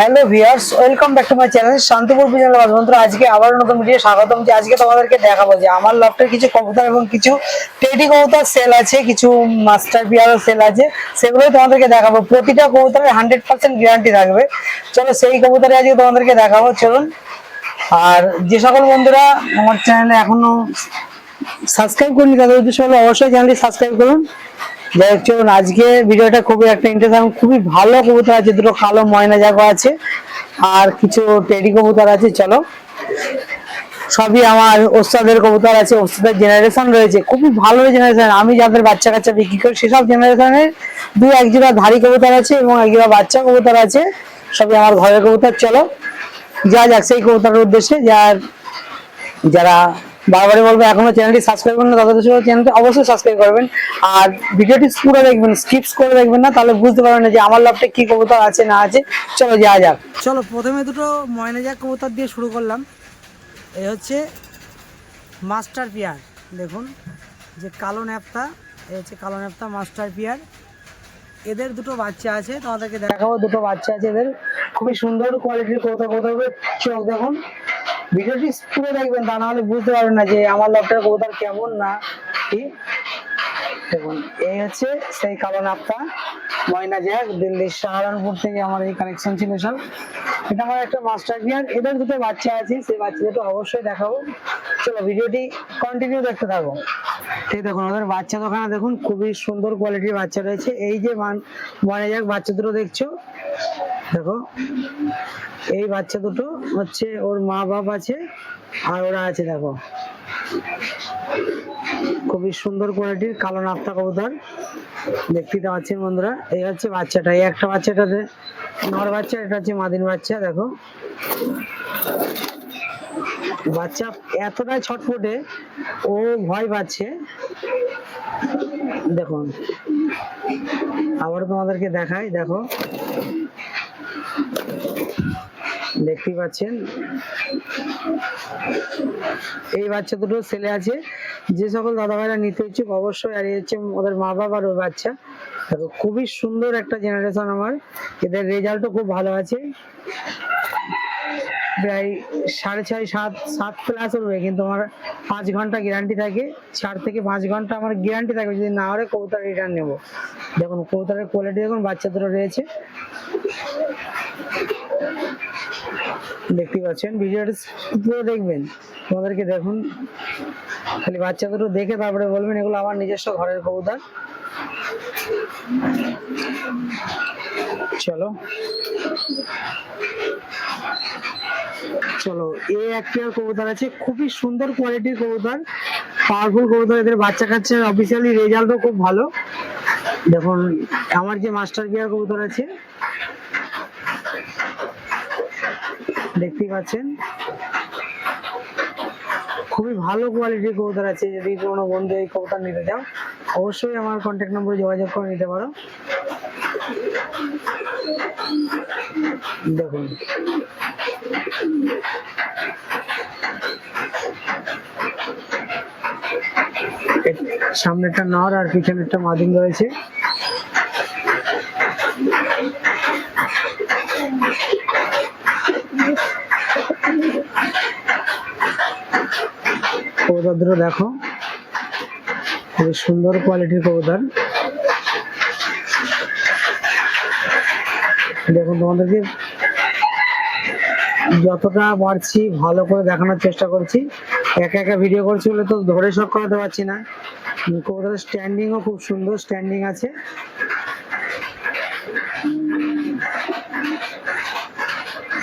Hello viewers, welcome back to my channel Shantipur business বন্ধুরা, আজকে আবার নতুন ভিডিও স্বাগতম যে আজকে তোমাদেরকে দেখাবো যে আমার লফটের কিছু কবুতর এবং কিছু টেডি কবুতর সেল আছে, কিছু মাস্টার বিয়ারও সেল আছে। সেগুলোই তোমাদেরকে দেখাবো। প্রতিটা কবুতরের হান্ড্রেড পার্সেন্ট গ্যারান্টি থাকবে। চলো সেই কবুতরে আজকে তোমাদেরকে দেখাবো, চলুন। আর যে সকল বন্ধুরা আমার চ্যানেলে এখনও সাবস্ক্রাইব করিনি, তাদের উদ্দেশ্য হলো অবশ্যই চ্যানেলটি সাবস্ক্রাইব করুন। যাই হোক চলুন, আজকে ভিডিওটা খুবই একটা ইন্টারেস্টিং খুবই ভালো কবুতর আছে, দুটো কালো ময়না জাগো আছে, আর কিছু টেডি কবুতর আছে, চলো। সবই আমার ওস্তাদের কবুতর আছে, ওস্তাদের জেনারেশন রয়েছে, খুবই ভালো জেনারেশন আমি যাদের বাচ্চা কাচ্চা বিক্রি করি, সেসব জেনারেশনের দু এক জোড়া ধারি কবুতর আছে এবং এক জোড়া বাচ্চা কবুতর আছে, সবই আমার ঘরের কবুতর, চলো। যা যাক, সেই কবুতরের উদ্দেশ্যে, যার যারা বারবারই বলব, এখনও চ্যানেলটি সাবস্ক্রাইব না তাদের সাথে চ্যানেলটি অবশ্যই সাবস্ক্রাইব করবেন। আর ভিডিওটি পুরো দেখবেন স্কিপস করে দেখবেন না, তাহলে বুঝতে পারবেন না যে আমার লাভটা কি কবুতর আছে, না আছে। চলো যা যাক। চলো, প্রথমে দুটো ময়না যাক কবুতর দিয়ে শুরু করলাম। এই হচ্ছে মাস্টার পিয়ার, দেখুন, যে কালো ন্যাপটা, এই হচ্ছে কালো ন্যাপটা মাস্টার পিয়ার। এদের দুটো বাচ্চা আছে, তোমাদেরকে দেখাবো, দুটো বাচ্চা আছে এদের। খুবই সুন্দর কোয়ালিটির কবুতর কবুতর চোখ দেখুন। ভিডিওটি পুরো দেখবেন তা, নাহলে বুঝতে পারবেন না যে আমার লকটার কবুতর কেমন না, কি? দেখুন, এই হচ্ছে সেই কালো নাপটা, ময়না জ্যাক, দিল্লির সাহারানপুর থেকে আমার এই কানেকশন ছিল সব। এটা আমার একটা মাস্টার গিয়ার এদের দুটো বাচ্চা আছে, সেই বাচ্চা অবশ্যই দেখাবো। চলো ভিডিওটি কন্টিনিউ দেখতে থাকো। এই দেখুন, ওদের বাচ্চা দোকানে দেখুন, খুবই সুন্দর কোয়ালিটির বাচ্চা রয়েছে। এই যে মান, ময়না জ্যাক, বাচ্চা দেখছ? দেখো। এই বাচ্চা দুটো হচ্ছে ওর মা বাপ আছে আর ওরা আছে, দেখো। খুবই সুন্দর কোয়ালিটির কালো নাপ্তা কবুতর দেখতেই তো পাচ্ছেন বন্ধুরা। এই হচ্ছে বাচ্চাটা, এই একটা বাচ্চাটাতে নর বাচ্চা, এটা হচ্ছে মাদিন বাচ্চা, দেখো। বাচ্চা এতটাই ছটফটে, ও ভয় পাচ্ছে। দেখুন, আবার তোমাদেরকে দেখাই, দেখো। দেখতেই পাচ্ছেন। এই বাচ্চা দুটো ছেলে আছে। যে সকল দাদা ভাইরা নিতে ইচ্ছুক অবশ্যই আর হচ্ছে ওদের মা বাবার ওই বাচ্চা। দেখো, খুবই সুন্দর একটা জেনারেশন আমার। এদের রেজাল্টও খুব ভালো আছে। প্রায় সাড়ে ছয়, সাত সাত প্লাস উঠবে কিন্তু আমার পাঁচ ঘণ্টা গ্যারান্টি থাকে। চার থেকে পাঁচ ঘণ্টা আমার গ্যারান্টি থাকবে যদি না হলে কবুতর রিটার্ন নেব। দেখুন, কবুতরের কোয়ালিটি দেখুন, বাচ্চা দুটো রয়েছে। দেখতে পাচ্ছেন, ভিডিওটা দেখবেন। তোমাদেরকে দেখুন। খালি বাচ্চা দুটো দেখে তারপরে বলবেন, এগুলো আমার নিজস্ব ঘরের কবুতর। চলো। চলো, এ একটা কবুতর আছে, খুবই সুন্দর কোয়ালিটির কবুতর। পাওয়ারফুল কবুতর, এদের বাচ্চা কাচ্চার অফিসিয়ালি রেজাল্টও খুব ভালো। দেখুন, আমার যে মাস্টার গিয়ার কবুতর আছে দেখতেই পাচ্ছেন। খুবই ভালো কোয়ালিটির কবুতর আছে, যদি কোনো বন্ধু এই কবুতর নিতে চাও, অবশ্যই আমার কন্ট্যাক্ট নম্বরে যোগাযোগ করে নিতে পারো। দেখুন। সামনে একটা নর আর পিছনে একটা মাদিন রয়েছে। কবুতর দেখো। খুবই সুন্দর কোয়ালিটির কবুতর। দেখুন, তোমাদেরকে যতটা পারছি ভালো করে দেখানোর চেষ্টা করছি। একা একা ভিডিও করছি বলে তো ধরে সব করাতে পারছি না। কবুতরের স্ট্যান্ডিংও খুব সুন্দর স্ট্যান্ডিং আছে।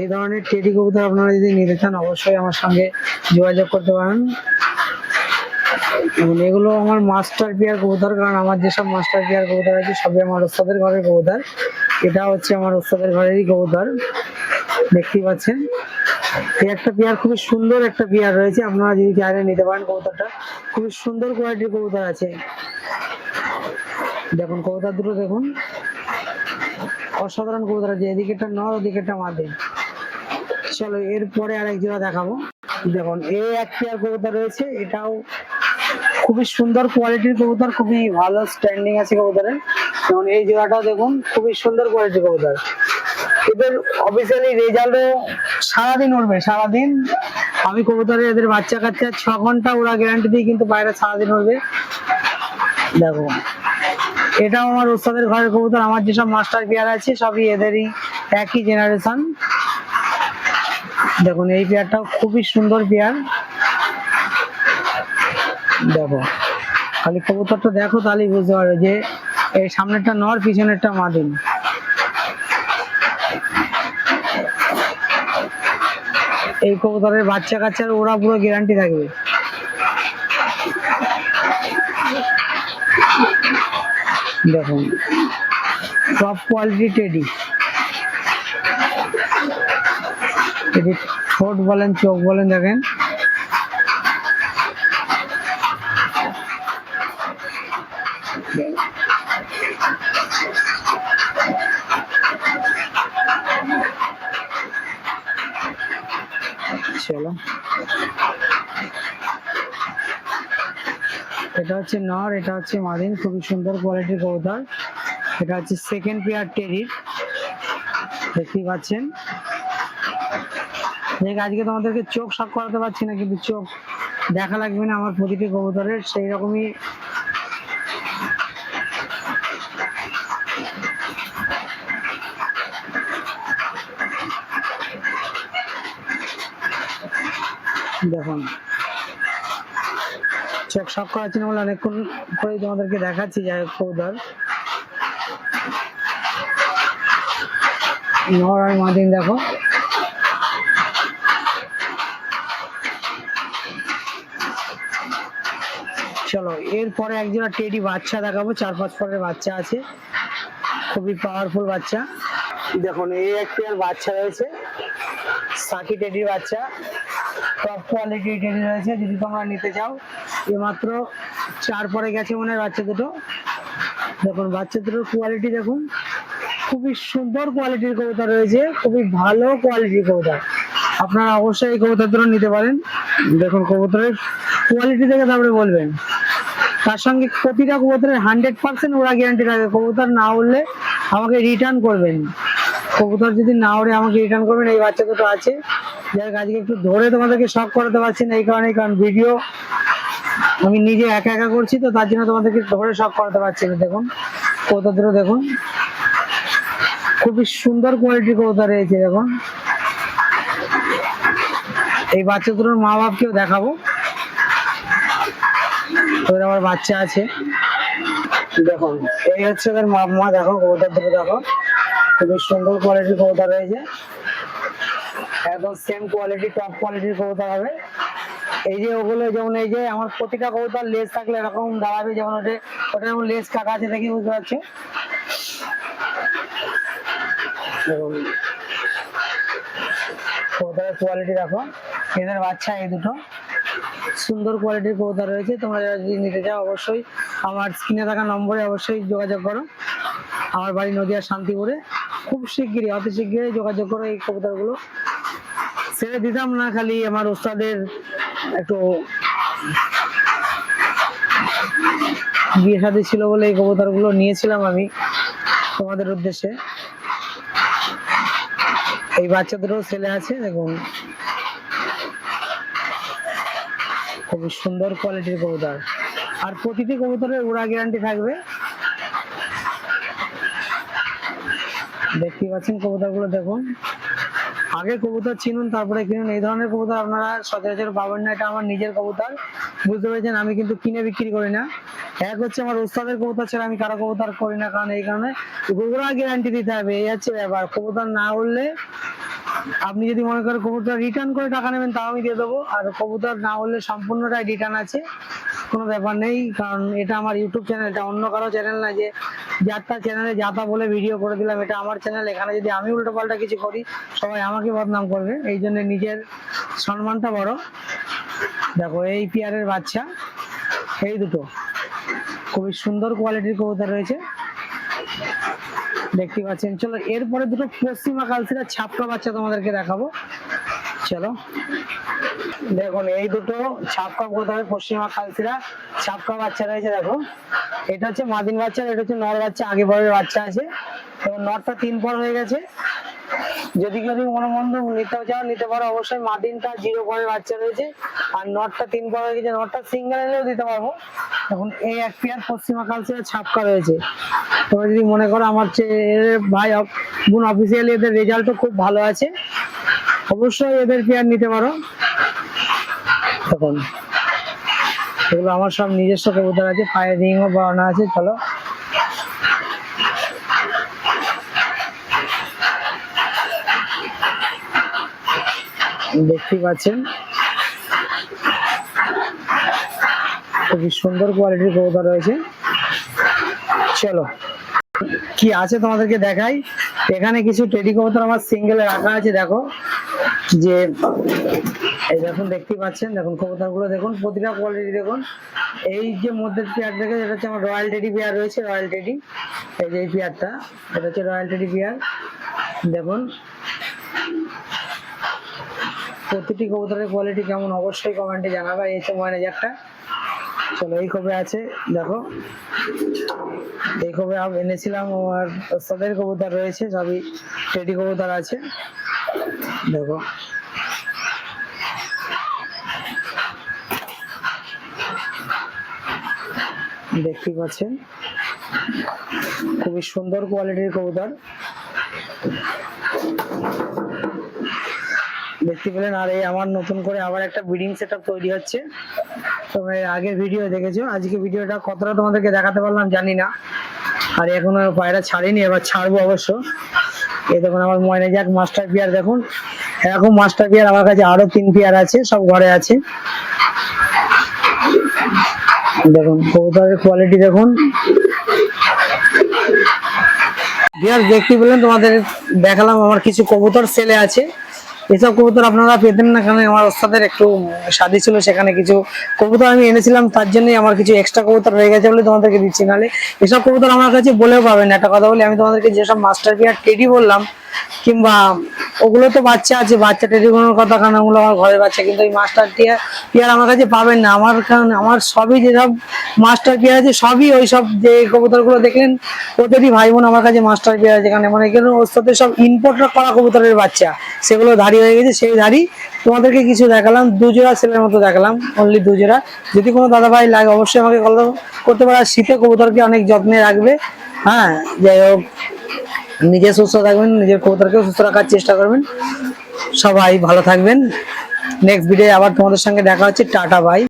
এই ধরনের টেডি কবুতর আপনারা যদি নিতে চান, অবশ্যই আমার সঙ্গে যোগাযোগ করতে পারেন। এবং এগুলো আমার মাস্টার পিয়ার কবুতর কারণ আমার যেসব মাস্টার পিয়ার কবুতর আছে, সবই আমার ওস্তাদের ঘরের কবুতর এটা হচ্ছে আমার ওস্তাদের ঘরেরই কবুতর দেখতেই পাচ্ছেন। এই একটা পেয়ার খুবই সুন্দর একটা পেয়ার রয়েছে। আপনারা যদি চাইলে নিতে পারেন কবুতরটা খুবই সুন্দর কোয়ালিটির কবুতর আছে। দেখুন কবুতর দুটো দেখুন। অসাধারণ কবুতর আছে। এদিকেটা নর ওদিকেটা মাদে। চলো, এরপরে আরেক জোড়া দেখাবো। দেখুন, এই এক পেয়ার কবুতর রয়েছে। এটাও খুবই সুন্দর কোয়ালিটির কবুতর, খুবই ভালো স্ট্যান্ডিং আছে কবুতরের। যেমন এই জোড়াটাও দেখুন, খুবই সুন্দর কোয়ালিটির কবুতর। এদের অফিসিয়ালি রেজাল্টও সারাদিন উঠবে সারাদিন। আমি কবুতরে এদের বাচ্চা কাচ্চা ছ ঘণ্টা ওরা গ্যারান্টি দিয়ে কিন্তু বাইরে সারাদিন উঠবে দেখো, এটাও আমার ওস্তাদের ঘরের কবুতর, আমার যেসব মাস্টার পেয়ার আছে, সবই এদেরই একই জেনারেশন দেখুন, এই পেয়ারটাও খুবই সুন্দর পেয়ার দেখো, খালি কবুতরটা দেখো তাহলেই বুঝতে পারবে যে এই সামনেরটা নর, পিছনেরটা মাদিন। এই কবুতরের বাচ্চা কাচ্চার ওরা পুরো গ্যারান্টি থাকবে। দেখুন টপ কোয়ালিটি টেডি এটি ঠোঁট বলেন, চোখ বলেন দেখেন। চলো। এটা হচ্ছে নর, এটা হচ্ছে মাদিন, খুবই সুন্দর কোয়ালিটির কবুতর এটা হচ্ছে সেকেন্ড পেয়ার টেরির দেখতেই পাচ্ছেন। দেখ, আজকে তোমাদেরকে চোখ শখ করাতে পারছি না, কিন্তু চোখ দেখা লাগবে না আমার প্রতিটি কবুতরের। সেই রকমই দেখুন। চোখ শখ না বলে অনেকক্ষণ করেই তোমাদেরকে দেখাচ্ছি, যাই হোক কবুতর নর মাদিন, দেখো। চলো, এরপরে একজোড়া টেডি বাচ্চা দেখাবো, চার পাঁচ পরের বাচ্চা আছে। খুবই পাওয়ারফুল বাচ্চা। দেখুন, এই একটি আর বাচ্চা রয়েছে, সাকি টেডির বাচ্চা। টপ কোয়ালিটি টেডি রয়েছে। যদি তোমরা নিতে চাও মাত্র চার পরে গেছে মনে হয় বাচ্চা দুটো। দেখুন, বাচ্চা দুটোর কোয়ালিটি দেখুন। খুবই সুন্দর কোয়ালিটির কবুতর রয়েছে। খুবই ভালো কোয়ালিটির কবুতর। আপনারা অবশ্যই এই কবুতর দুটো নিতে পারেন। দেখুন, কবুতরের কোয়ালিটি দেখে তারপরে বলবেন। তার সঙ্গে প্রতিটা কবুতরের হান্ড্রেড পার্সেন্ট ওরা গ্যারান্টি থাকে কবুতর না উঠলে আমাকে রিটার্ন করবেন। কবুতর যদি না ওড়ে, আমাকে রিটার্ন করবেন। এই বাচ্চা দুটো আছে। যাই আজকে একটু ধরে তোমাদেরকে শখ করাতে পারছি না, এই কারণে কারণ ভিডিও আমি নিজে একা একা করছি তো, তার জন্য তোমাদেরকে ধরে শখ করাতে পারছি না, দেখুন দুটো দেখুন। খুবই সুন্দর কোয়ালিটির কবুতর রয়েছে, দেখুন। এই বাচ্চা দুটোর মা বাপকেও দেখাবো। ওদের আবার বাচ্চা আছে। দেখুন, এই হচ্ছে ওদের মা মা, দেখো কবুতর দুটো দেখো। খুবই সুন্দর কোয়ালিটির কবুতর রয়েছে। একদম সেম কোয়ালিটি টপ কোয়ালিটির কবুতর হবে। এই যে ওগুলো যেমন এই যে আমার প্রতিটা কবুতর লেস থাকলে এরকম দাঁড়াবে, যেমন ওটা ওটা যেমন লেস কাটা আছে দেখি বুঝতে পারছ। কবুতরের কোয়ালিটি দেখো। এদের বাচ্চা এই দুটো। সুন্দর কোয়ালিটির কবুতর রয়েছে। তোমরা যদি নিতে চাও অবশ্যই আমার স্ক্রিনে থাকা নম্বরে অবশ্যই যোগাযোগ করো। আমার বাড়ি নদিয়া শান্তিপুরে। খুব শিগগিরই, অতি শিগগিরই যোগাযোগ করো এই কবুতরগুলো। ছেড়ে দিতাম না, খালি আমার ওস্তাদের একটু বিয়ে ছিল বলে এই কবুতরগুলো নিয়েছিলাম আমি তোমাদের উদ্দেশ্যে। এই বাচ্চাদেরও ছেলে আছে, দেখুন। খুবই সুন্দর কোয়ালিটির কবুতর। আর প্রতিটি কবুতরের উড়া গ্যারান্টি থাকবে। দেখতে পাচ্ছেন কবুতরগুলো, দেখুন। আগে কবুতর চিনুন, তারপরে কিনুন। এই ধরনের কবুতর আপনারা সচরাচর পাবেন না, এটা আমার নিজের কবুতর। বুঝতে পেরেছেন? আমি কিন্তু কিনে বিক্রি করি না। এক হচ্ছে আমার ওস্তাদের কবুতর ছাড়া আমি কারও কবুতর করি না, কারণ এই কারণে গোবরা গ্যারান্টি দিতে হবে। এই হচ্ছে ব্যাপার। কবুতর না উঠলে আপনি যদি মনে করেন কবুতর রিটার্ন করে টাকা নেবেন, তাও আমি দিয়ে দেবো। আর কবুতর না হলে সম্পূর্ণটাই রিটার্ন আছে। কোনো ব্যাপার নেই, কারণ এটা আমার ইউটিউব চ্যানেল এটা অন্য কারও চ্যানেল না যে যাত্রা চ্যানেলে যাতা বলে ভিডিও করে দিলাম। এটা আমার চ্যানেল এখানে যদি আমি উল্টো পাল্টা কিছু করি, সবাই আমাকে বদনাম করবে। এই জন্য নিজের সম্মানটা বড়। দেখো, এই পিয়ারের বাচ্চা, এই দুটো। খুবই সুন্দর কোয়ালিটির কবুতর রয়েছে। দেখতে পাচ্ছেন। চলো, এরপরে দুটো পশ্চিমা কালচিরা ছাপটা বাচ্চা তোমাদেরকে দেখাবো। চলো। দেখুন, এই দুটো ছাপকা কবুতরের পশ্চিমা কালচিরা ছাপকা বাচ্চা রয়েছে, দেখো। এটা হচ্ছে মাদিন বাচ্চা, এটা হচ্ছে নর বাচ্চা, আগে পরের বাচ্চা আছে। এবং নরটা তিন পর হয়ে গেছে। যদি কেউ মনে মন্দ নিতে চাও, নিতে পারো। অবশ্যই মাদিনটা জিরো পরের বাচ্চা রয়েছে। আর নটটা তিন পর হয়ে গেছে। নটটা সিঙ্গেল এলেও দিতে পারব। এখন এই এক পেয়ার পশ্চিমা কালচারের ছাপকা রয়েছে। তোমরা যদি মনে করো, আমার চেয়ে ভাই বোন অফিসিয়ালি এদের রেজাল্টও খুব ভালো আছে। অবশ্যই এদের পেয়ার নিতে পারো। তখন এগুলো আমার সব নিজস্ব কবুতর আছে পায়ের রিংও বানানো আছে, চলো। দেখতেই পাচ্ছেন, খুবই সুন্দর কোয়ালিটির কবুতর রয়েছে। চলো, কি আছে তোমাদেরকে দেখাই? এখানে কিছু টেডি কবুতর আমার সিঙ্গেলে রাখা আছে, দেখো। যে, এই দেখুন, দেখতেই পাচ্ছেন, দেখুন কবুতরগুলো দেখুন, প্রতিটা কোয়ালিটি দেখুন। এই যে মধ্যে পেয়ার দেখে এটা হচ্ছে আমার রয়্যাল টেডি পেয়ার রয়েছে রয়্যাল টেডি এই যে এই পেয়ারটা এটা হচ্ছে রয়্যাল টেডি পেয়ার দেখুন, প্রতিটি কবুতরের কোয়ালিটি কেমন, অবশ্যই কমেন্টে জানাবে এই হচ্ছে ম্যানেজারটা চলো, এই কবে আছে, দেখো। এই কবে এনেছিলাম আমার ওস্তাদের কবুতর রয়েছে, সবই টেডি কবুতর আছে। দেখো। দেখতে পাচ্ছেন? খুবই সুন্দর কোয়ালিটির কবুতর। দেখতে পেলেন, আর এই আমার নতুন করে আবার একটা ব্রিডিং সেট তৈরি হচ্ছে। তোমরা এর ভিডিও দেখেছ? আজকে ভিডিওটা কতটা তোমাদেরকে দেখাতে পারলাম জানি না। আর এখনও পায়রা ছাড়িনি, এবার ছাড়বো অবশ্য। এই দেখুন আমার ময়না যাক মাস্টার পিয়ার দেখুন। এরকম মাস্টার পিয়ার আমার কাছে আরও তিন পিয়ার আছে, সব ঘরে আছে। দেখুন, কবুতরের কোয়ালিটি দেখুন। বিয়ার দেখতে পেলেন, তোমাদের দেখালাম আমার কিছু কবুতর সেলে আছে। এসব কবুতর আপনারা পেতেন না, কারণ আমার ওস্তাদের একটু শাদি ছিল, সেখানে কিছু কবুতর আমি এনেছিলাম, তার জন্যই আমার কিছু এক্সট্রা কবুতর রয়ে গেছে বলে তোমাদেরকে দিচ্ছি। নাহলে এসব কবুতর আমার কাছে বলেও পাবেন একটা কথা বলি, আমি তোমাদেরকে যেসব মাস্টার পিয়ার টেডি বললাম কিংবা ওগুলো তো বাচ্চা আছে বাচ্চা টেডিগুলোর কথা কারণ ওগুলো আমার ঘরের বাচ্চা, কিন্তু ওই মাস্টার টিয়ার পিয়ার আমার কাছে পাবেন না। আমার কারণ আমার সবই যেসব মাস্টার পিয়ার আছে, সবই ওই সব যে কবুতরগুলো দেখলেন, ওদেরই ভাই বোন আমার কাছে মাস্টার পিয়ার আছে। কারণ মানে কেন ওর সাথে সব ইম্পোর্ট করা কবুতরের বাচ্চা। সেগুলো ধাড়ি হয়ে গেছে, সেই ধাড়ি তোমাদেরকে কিছু দেখালাম, দুজোড়া ছেলের মতো দেখালাম অনলি দুজোড়া। যদি কোনো দাদা ভাই লাগে, অবশ্যই আমাকে কল করতে পারে, আর শীতে কবুতরকে অনেক যত্নে রাখবে। হ্যাঁ যাই হোক। নিজে সুস্থ থাকবেন, নিজের কবুতরকেও সুস্থ রাখার চেষ্টা করবেন। সবাই ভালো থাকবেন। নেক্সট ভিডিও আবার তোমাদের সঙ্গে দেখা হচ্ছে। Tata bye